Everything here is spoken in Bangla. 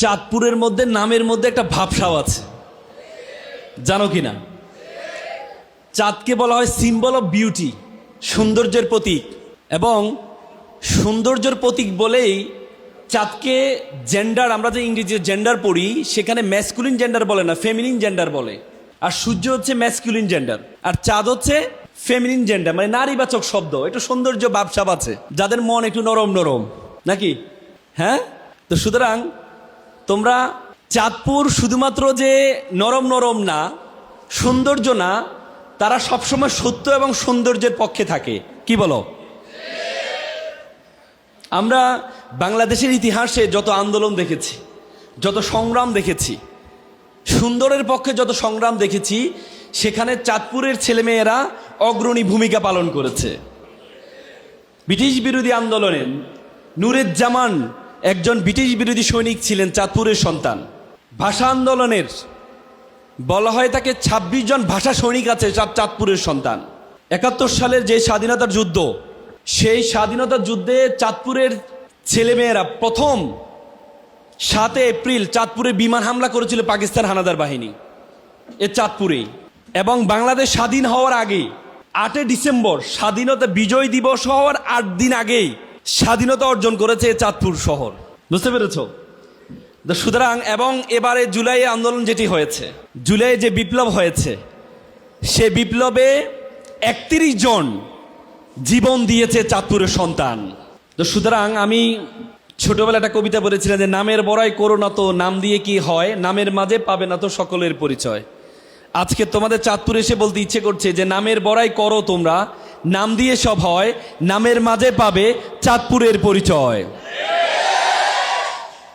চাঁদপুরের মধ্যে নামের মধ্যে একটা ভাবসাও আছে। জানো কি না চাঁদকে বলা হয় সিম্বল অফ বিউটি সৌন্দর্যের প্রতীক। এবং সৌন্দর্যের প্রতীক বলেই চাঁদকে জেন্ডার আমরা যে ইংরেজি জেন্ডার পড়ি, সেখানে ম্যাসকুলিন জেন্ডার বলে না ফেমিনিন জেন্ডার বলে। আর সূর্য হচ্ছে ম্যাসকুলিন জেন্ডার আর চাঁদ হচ্ছে ফেমিনিন জেন্ডার মানে নারীবাচক শব্দ। একটু সৌন্দর্য ভাবসাব আছে, যাদের মন একটু নরম নরম। নাকি? হ্যাঁ? তো সুতরাং তোমরা চাঁদপুর শুধুমাত্র যে নরম নরম না, সৌন্দর্য না, তারা সবসময় সত্য এবং সৌন্দর্যের পক্ষে থাকে। কি বলো? আমরা বাংলাদেশের ইতিহাসে যত আন্দোলন দেখেছি, যত সংগ্রাম দেখেছি, সুন্দরের পক্ষে যত সংগ্রাম দেখেছি, সেখানে চাঁদপুরের ছেলেমেয়েরা অগ্রণী ভূমিকা পালন করেছে। ব্রিটিশ বিরোধী আন্দোলনে নুরুজ্জামান একজন ব্রিটিশ বিরোধী সৈনিক ছিলেন চাঁদপুরের সন্তান। ভাষা আন্দোলনের, বলা হয় তাকে ২৬ জন ভাষা সৈনিক আছে চাঁদ- চাঁদপুরের সন্তান। একাত্তর সালের যে স্বাধীনতার যুদ্ধ, সেই স্বাধীনতার যুদ্ধে চাঁদপুরের ছেলেমেয়েরা প্রথম সাতে এপ্রিল চাঁদপুরে বিমান হামলা করেছিল পাকিস্তান হানাদার বাহিনী। এ চাঁদপুরে এবং বাংলাদেশ স্বাধীন হওয়ার আগে আটই ডিসেম্বর স্বাধীনতা বিজয় দিবস হওয়ার আট দিন আগেই স্বাধীনতা অর্জন করেছে চাঁদপুর শহর। বুঝতে পেরেছ? তো সুতরাং এবং এবারে জুলাই আন্দোলন যেটি হয়েছে জুলাই যে বিপ্লব হয়েছে সে বিপ্লবে একত্রিশ জন জীবন দিয়েছে চাঁদপুরের সন্তান। তো সুতরাং আমি ছোটবেলা একটা কবিতা বলেছিলাম যে নামের বড়াই করো না তো নাম দিয়ে কি হয়? নামের মাঝে পাবে না তো সকলের পরিচয়। আজকে তোমাদের চাঁদপুর এসে বলতে ইচ্ছে করছে যে নামের বড়াই করো তোমরা নাম দিয়ে সব হয় নামের মাঝে পাবে চাঁদপুরের পরিচয়।